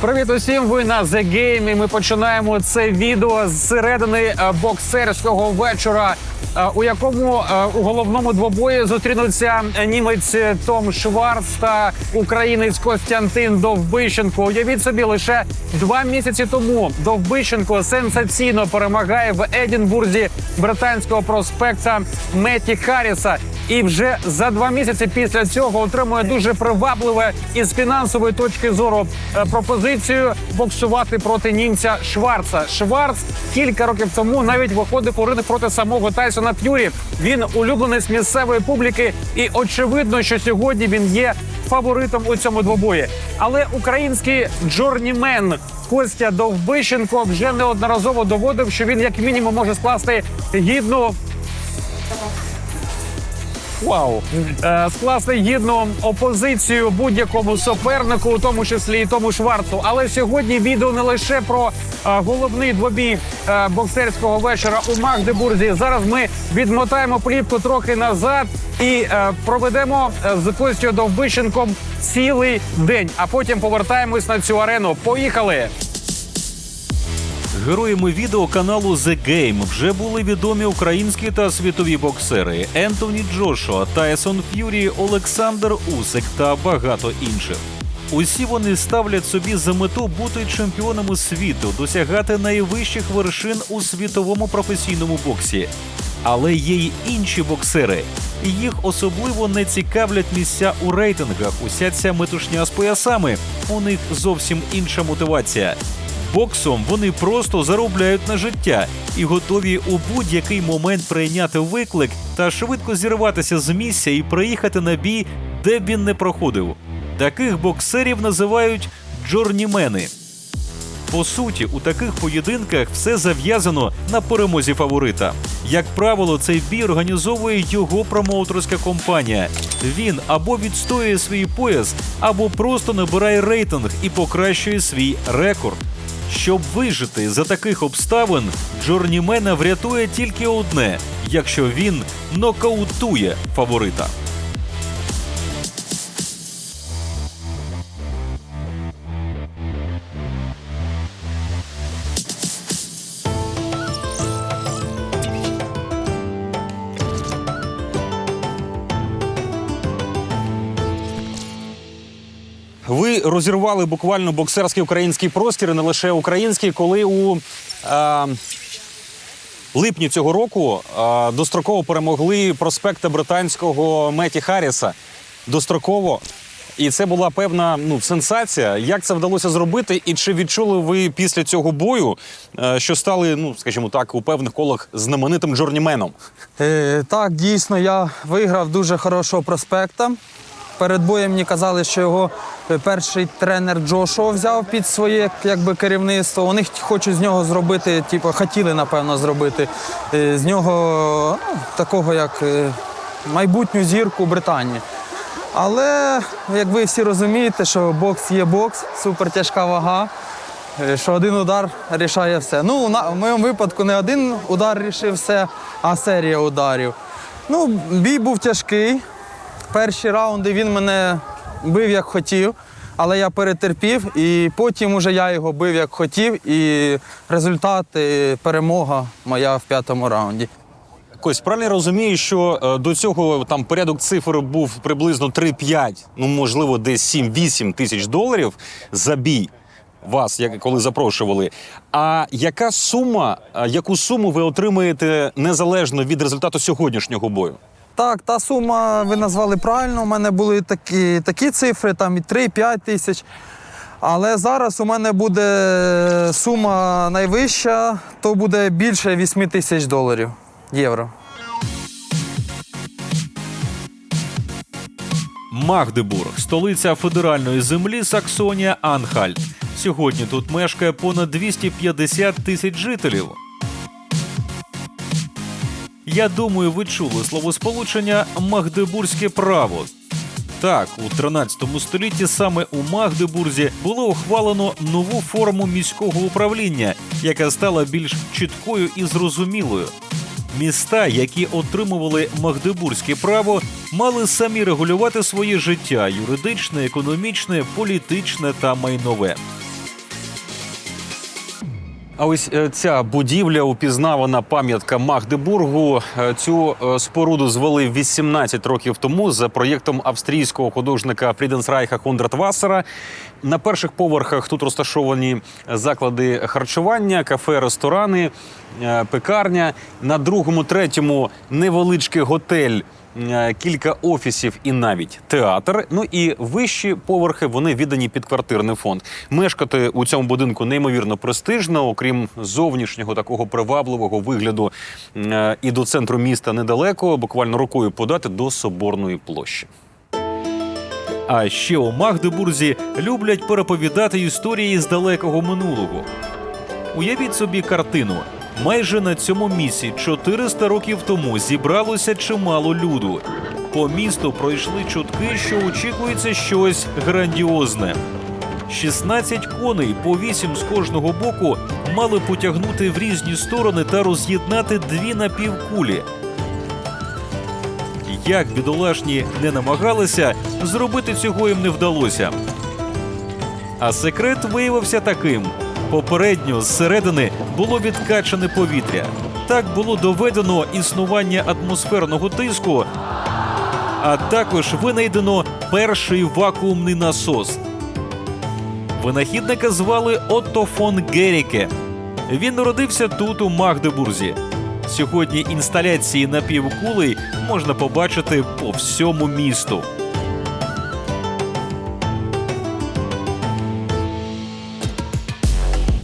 Привіт усім! Ви на The Game. І Ми починаємо це відео з середини е, боксерського вечора, е, у якому е, у головному двобої зустрінуться німець Том Шварц та українець Костянтин Довбищенко. Уявіть собі, лише два місяці тому Довбищенко сенсаційно перемагає в Едінбурзі британського проспекта Меті Харріса. І вже за два місяці після цього отримує дуже привабливе із фінансової точки зору е, пропозицію боксувати проти німця Шварца. Шварц кілька років тому навіть виходив у ринок проти самого Тайсона Ф'юрі. Він улюбленець місцевої публіки, і очевидно, що сьогодні він є фаворитом у цьому двобої. Але український джорнімен Костя Довбищенко вже неодноразово доводив, що він як мінімум може скласти гідну Вау, Е, скласти гідну опозицію будь-якому супернику, у тому числі і тому Шварцу. Але сьогодні відео не лише про е, головний двобій е, боксерського вечора у Магдебурзі. Зараз ми відмотаємо плівку трохи назад і е, проведемо з Костю Довбищенком цілий день. А потім повертаємось на цю арену. Поїхали! Героями відео каналу The Game вже були відомі українські та світові боксери Ентоні Джошуа, Тайсон Ф'юрі, Олександр Усик та багато інших. Усі вони ставлять собі за мету бути чемпіонами світу, досягати найвищих вершин у світовому професійному боксі. Але є й інші боксери. і Їх особливо не цікавлять місця у рейтингах. Уся ця метушня з поясами. У них зовсім інша мотивація. Боксом вони просто заробляють на життя і готові у будь-який момент прийняти виклик та швидко зірватися з місця і приїхати на бій, де б він не проходив. Таких боксерів називають джорнімени. По суті, у таких поєдинках все зав'язано на перемозі фаворита. Як правило, цей бій організовує його промоутерська компанія. Він або відстоює свій пояс, або просто набирає рейтинг і покращує свій рекорд. Щоб вижити за таких обставин, Джорнімена врятує тільки одне, якщо він нокаутує фаворита. Розірвали буквально боксерський український простір, і не лише український, коли у е, липні цього року е, достроково перемогли проспекта британського Меті Харріса. Достроково. І це була певна ну, сенсація. Як це вдалося зробити? І чи відчули ви після цього бою, е, що стали, ну скажімо так, у певних колах знаменитим джорніменом? Е, так, дійсно, я виграв дуже хорошого проспекта. Перед боєм мені казали, що його е, перший тренер Джошуа взяв під своє якби, керівництво. Вони хочуть з нього зробити, типу, хотіли, напевно, зробити е, з нього ну, такого, як е, майбутню зірку Британії. Але, як ви всі розумієте, що бокс є бокс, супертяжка вага. Що один удар рішає все. Ну, в моєму випадку не один удар рішив все, а серія ударів. Ну, бій був тяжкий. Перші раунди він мене бив як хотів, але я перетерпів, і потім уже я його бив як хотів, і результат е, перемога моя в п'ятому раунді. Кось, правильно я розумію, що е, до цього там порядок цифр був приблизно 3-5, ну можливо, десь 7-8 тисяч доларів за бій. Вас, як коли запрошували. А яка сума, яку суму ви отримаєте незалежно від результату сьогоднішнього бою? Так, та сума ви назвали правильно. У мене були такі, такі цифри, там і 3-5 тисяч. Але зараз у мене буде сума найвища, то буде більше 8 тисяч доларів євро. Магдебург, столиця федеральної землі Саксонія Анхальт. Сьогодні тут мешкає понад 250 тисяч жителів. Я думаю, ви чули словосполучення Магдебурзьке право. Так, у 13 столітті саме у Магдебурзі було ухвалено нову форму міського управління, яка стала більш чіткою і зрозумілою. Міста, які отримували магдебурзьке право, мали самі регулювати своє життя юридичне, економічне, політичне та майнове. А ось е, ця будівля, упізнавана пам'ятка Магдебургу. Е, Цю е, споруду звели 18 років тому за проєктом австрійського художника Фріденсрайха Хондратвасера. На перших поверхах тут розташовані заклади харчування, кафе, ресторани, е, пекарня. На другому, третьому невеличкий готель. е, Кілька офісів і навіть театр. Ну і вищі поверхи вони віддані під квартирний фонд. Мешкати у цьому будинку неймовірно престижно, окрім зовнішнього такого привабливого вигляду. е, І до центру міста недалеко, буквально рукою подати до соборної площі. А ще у Магдебурзі люблять переповідати історії з далекого минулого. Уявіть собі картину. Майже на цьому місці 400 років тому зібралося чимало люду. По місту пройшли чутки, що очікується щось грандіозне. 16 коней по 8 з кожного боку мали потягнути в різні сторони та роз'єднати дві напівкулі. Як бідолашні не намагалися, зробити цього їм не вдалося. А секрет виявився таким: попередньо зсередини було відкачане повітря. Так було доведено існування атмосферного тиску, а також винайдено перший вакуумний насос. Винахідника звали Отто фон Геріке. Він народився тут, у Магдебурзі. Сьогодні інсталяції напівкулей можна побачити по всьому місту.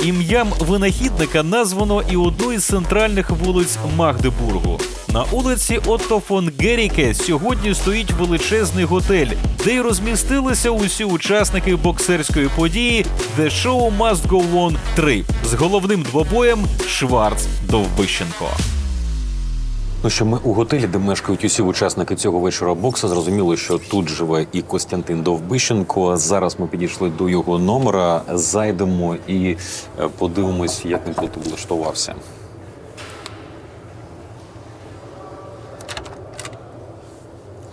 Ім'ям винахідника названо і одну із центральних вулиць Магдебургу. На вулиці Отто фон Геріке сьогодні стоїть величезний готель, де й розмістилися усі учасники боксерської події The Show Must Go On 3 з головним двобоєм Шварц Довбищенко. Ну що ми у готелі, де мешкають усі учасники цього вечора боксу, зрозуміло, що тут живе і Костянтин Довбищенко. Зараз ми підійшли до його номера, зайдемо і е, подивимось, як він тут влаштувався.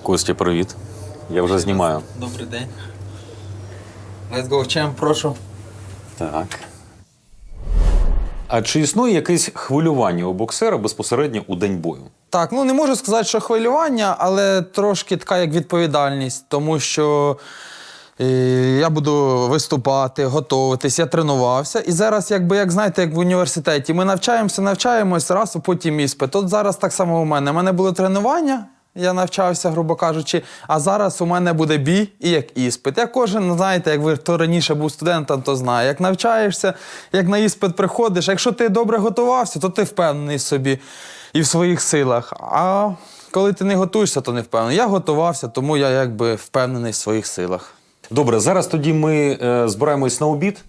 Костя, привіт. Я вже знімаю. Добрий день. Let's go, чем, прошу. Так. А чи існує якесь хвилювання у боксера безпосередньо у день бою? Так, ну не можу сказати, що хвилювання, але трошки така як відповідальність, тому що е, я буду виступати, готуватись, я тренувався. І зараз, якби, як знаєте, як в університеті, ми навчаємося, навчаємось, раз, а потім іспит. От зараз так само у мене. У мене було тренування. Я навчався, грубо кажучи, а зараз у мене буде бій і як іспит. Я кожен, знаєте, як ви хто раніше був студентом, то знає. Як навчаєшся, як на іспит приходиш, якщо ти добре готувався, то ти впевнений собі і в своїх силах. А коли ти не готуєшся, то не впевнений. Я готувався, тому я якби впевнений в своїх силах. Добре, зараз тоді ми е, збираємось на обід.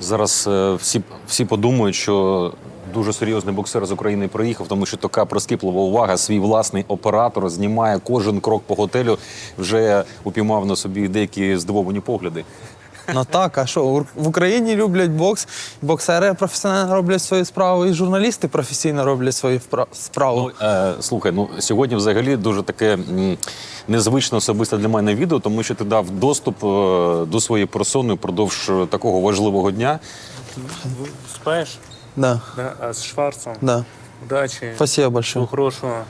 Зараз е, всі, всі подумають, що дуже серйозний боксер з України приїхав, тому що така прискіплива увага, свій власний оператор знімає кожен крок по готелю, вже упіймав на собі деякі здивовані погляди. Ну так, а що в Україні люблять бокс, боксери професіонально роблять свою справу, і журналісти професійно роблять свою справу. Ну, е, слухай, ну сьогодні взагалі дуже таке незвичне особисто для мене відео, тому що ти дав доступ е, до своєї персони впродовж е, такого важливого дня. Вступаешь Да, да, а с Шварцем. да. Удачи. Спасибо большое. Всего хорошего.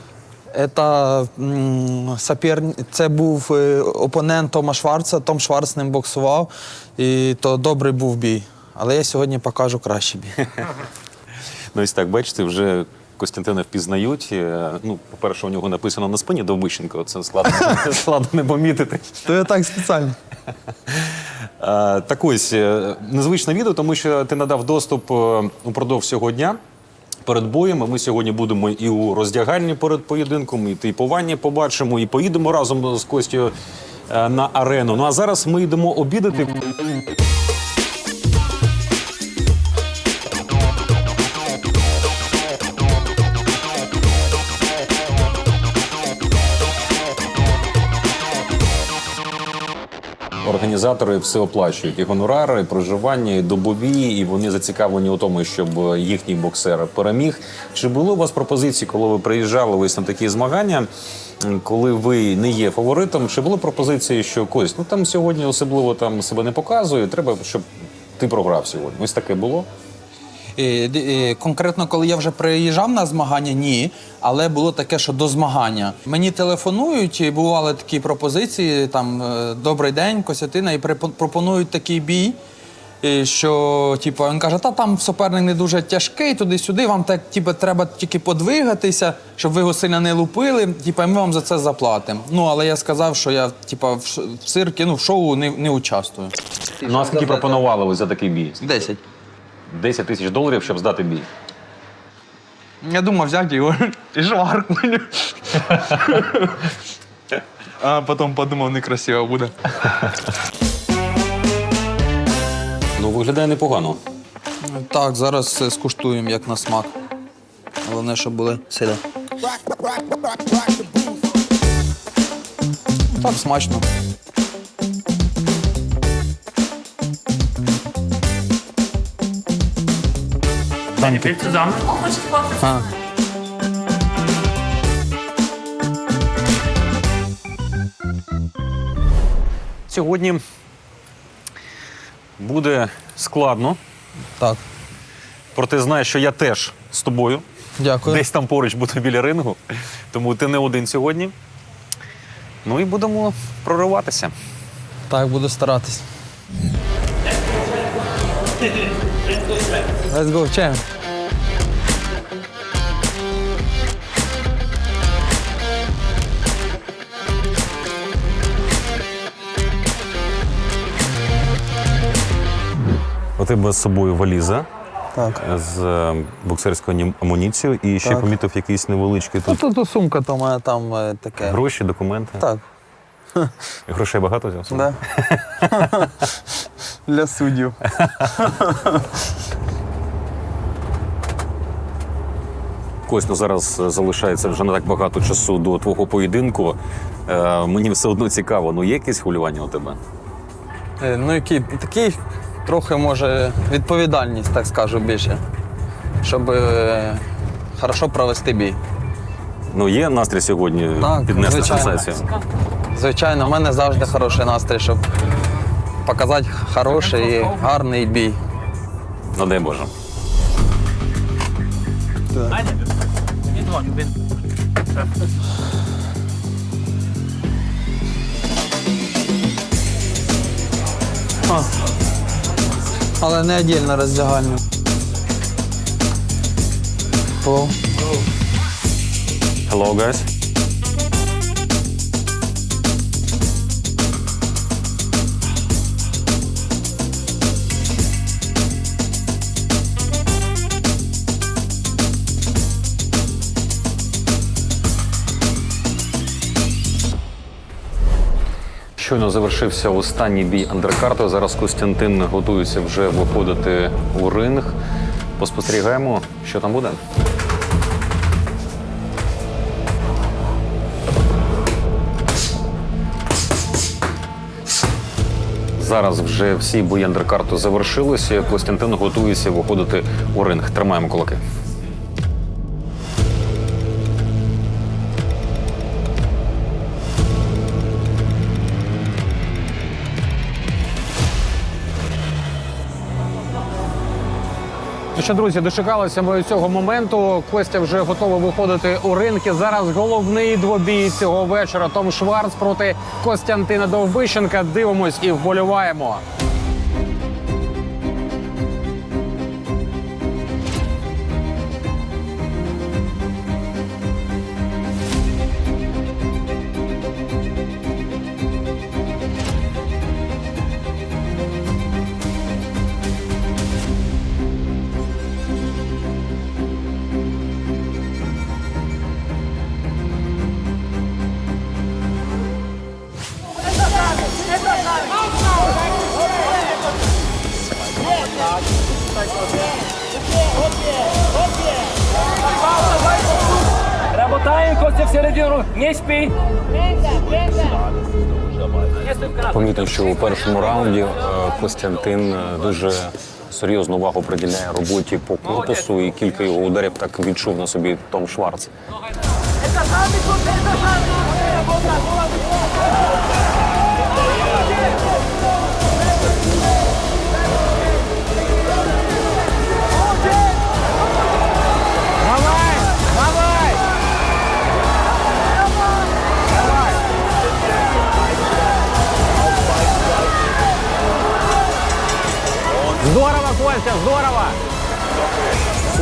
Это м, соперн... це був е, опонент Тома Шварца. Том Шварц з ним боксував, і то добрий був бій. Але я сьогодні покажу кращий бій. Ну, ось так, бачите, вже Костянтина впізнають. Е, Ну, по-перше, у нього написано на спині Довбищенко, це складно, складно не помітити. То я так спеціально. Е, Так ось, е, незвичне відео, тому що ти надав доступ упродовж цього дня. Перед боєм ми сьогодні будемо і у роздягальні перед поєдинком, і тейпування побачимо, і поїдемо разом з Костю на арену. Ну а зараз ми йдемо обідати. Організатори все оплачують і гонорари, і проживання, і добові, і вони зацікавлені у тому, щоб їхній боксер переміг. Чи були у вас пропозиції, коли ви приїжджали ось на такі змагання, коли ви не є фаворитом? Чи були пропозиції, що Кость, ну там сьогодні особливо там себе не показує, треба, щоб ти програв сьогодні. Ось таке було. Е, е, Конкретно, коли я вже приїжджав на змагання, ні. Але було таке, що до змагання мені телефонують, і бували такі пропозиції: там е, добрий день, Костянтина, і пропонують такий бій. Що, типу, він каже, та там суперник не дуже тяжкий, туди-сюди, вам так, типу, треба тільки подвигатися, щоб ви його сильно не лупили, типу, і ми вам за це заплатимо. Ну, але я сказав, що я типу, в, циркі, ну, в шоу не, не участвую. Ну а скільки пропонували ось за такий бій? Десять. 10 тисяч доларів, щоб здати бій. Я думав взяти його і шваркнути. А потім подумав, некрасиво буде. Ну, виглядає непогано. Так, зараз скуштуємо як на смак. Головне, щоб були силя. Так, смачно. Dann viel zusammen. А. Сьогодні буде складно, Так, проте знаєш, що я теж з тобою. дякую. Десь там поруч буду біля рингу, тому ти не один сьогодні. Ну і будемо прориватися. Так, буду старатись. Let's go, champ. У тебе з собою валіза Так. з е, боксерською амуніцією і ще Так. помітив якийсь невеличкий Ну, тут тут то сумка то моя там е, таке. гроші, документи. Так, Грошей багато взяв? собі? да. Для суддів. Кость, ну зараз е, залишається вже не так багато часу до твого поєдинку. Е, мені все одно цікаво, ну є якесь хвилювання у тебе? Е, Ну, який такий трохи може відповідальність, так скажу більше. Щоб е, хорошо провести бій. Ну є настрій сьогодні Так, піднести звичайно. сенсацію. Звичайно, в мене завжди хороший настрій, щоб показати хороший і гарний бій. Ну дай Боже. Але не віддільно роздягальню. Hello. Hello, guys. Щойно завершився останній бій андеркарту. Зараз Костянтин готується вже виходити у ринг. Поспостерігаємо, що там буде. Зараз вже всі бої андеркарту завершилися. Костянтин готується виходити у ринг. Тримаємо кулаки. Що, друзі, дочекалися ми цього моменту. Костя вже готовий виходити у ринки. Зараз головний двобій цього вечора. Том Шварц проти Костянтина Довбищенка. Дивимось і вболіваємо. Работаем, Костя, в середину. Не спи. Помітно, що у першому раунді е, Костянтин е, дуже серйозну увагу приділяє роботі по корпусу, і кілька його ударів так відчув на собі Том Шварц.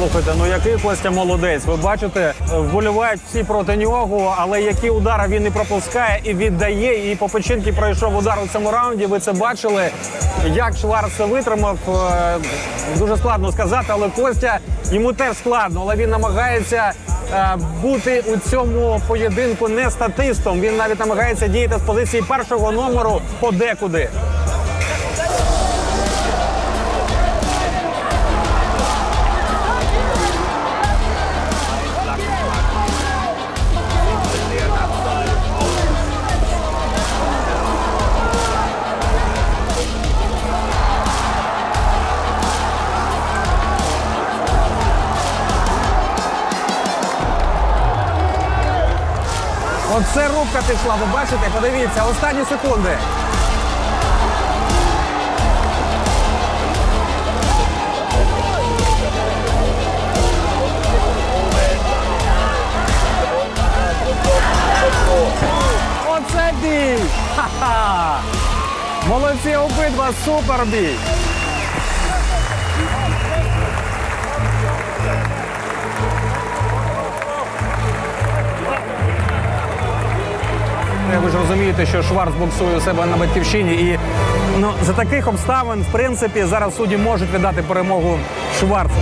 Слухайте, ну який Костя молодець. Ви бачите, вболівають всі проти нього, але які удари він не пропускає і віддає. І по печінки пройшов удар у цьому раунді. Ви це бачили. Як Шварц це витримав, е, дуже складно сказати, але Костя йому теж складно, але він намагається е, бути у цьому поєдинку не статистом. Він навіть намагається діяти з позиції першого номеру подекуди. Оце рубка пішла. Ви бачите? Подивіться, останні секунди. Оце бій! Ха-ха! Молодці обидва, супер Е, Ви ж розумієте, що Шварц боксує у себе на батьківщині, і ну за таких обставин, в принципі, зараз судді можуть віддати перемогу Шварцу.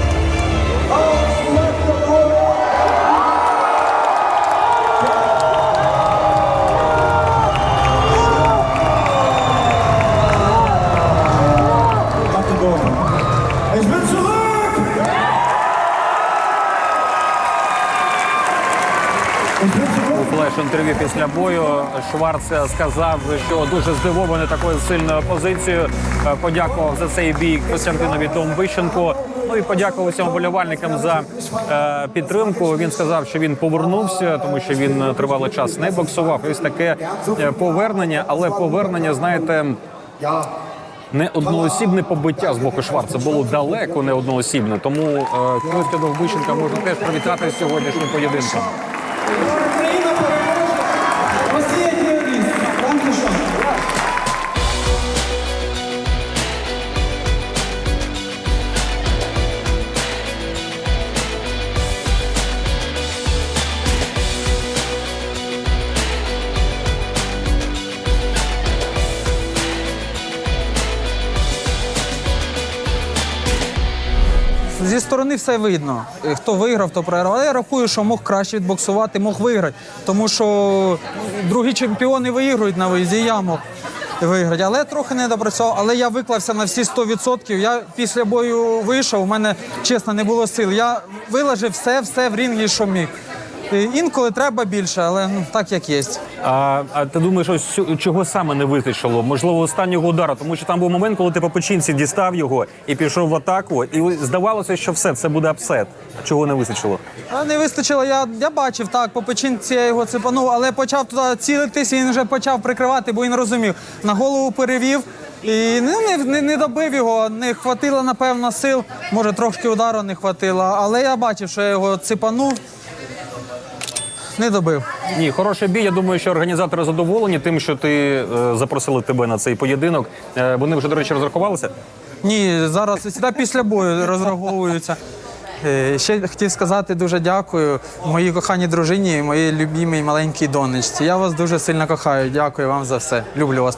У флеш-інтерв'ю після бою Шварц сказав, що дуже здивований такою сильною позицією. Е, Подякував за цей бій Костянтинові Домбищенку. Ну і подякував усім вболівальникам за е, підтримку. Він сказав, що він повернувся, тому що він е, тривалий час не боксував. Ось таке е, повернення, але повернення, знаєте. Не одноосібне побиття з боку Шварца було далеко не одноосібне. Тому е, Костя Довбищенка можна теж привітати сьогоднішнім поєдинком. Сторони все видно. Е, Хто виграв, то програв. Але я рахую, що мог краще відбоксувати, мог виграти. Тому що другі чемпіони виіграють на виїзді, я мог виграти. Але трохи не допрацював. Але я виклався на всі 100%. Я після бою вийшов, у мене чесно не було сил. Я виложив все, все в рінгі, що міг. Інколи треба більше, але ну, так як є. А, а ти думаєш, ось цю- чого саме не вистачило? Можливо, останнього удару, тому що там був момент, коли ти по печінці дістав його і пішов в атаку, і здавалося, що все це буде апсет. Чого не вистачило? А не вистачило, я, я бачив так, по печінці я його цепанув, але почав туди цілитись, і він вже почав прикривати, бо він розумів. На голову перевів і ну, не, не, не добив його, не хватило, напевно, сил. Може, трошки удару не хватило, але я бачив, що я його цепанув. Не добив. Ні, хороший бій. Я думаю, що організатори задоволені тим, що ти е, запросили тебе на цей поєдинок. Е, вони вже, до речі, розрахувалися. Ні, зараз сюди після бою розраховуються. Е, Ще хотів сказати дуже дякую моїй коханій дружині і моїй любімій маленькій донечці. Я вас дуже сильно кохаю. Дякую вам за все. Люблю вас.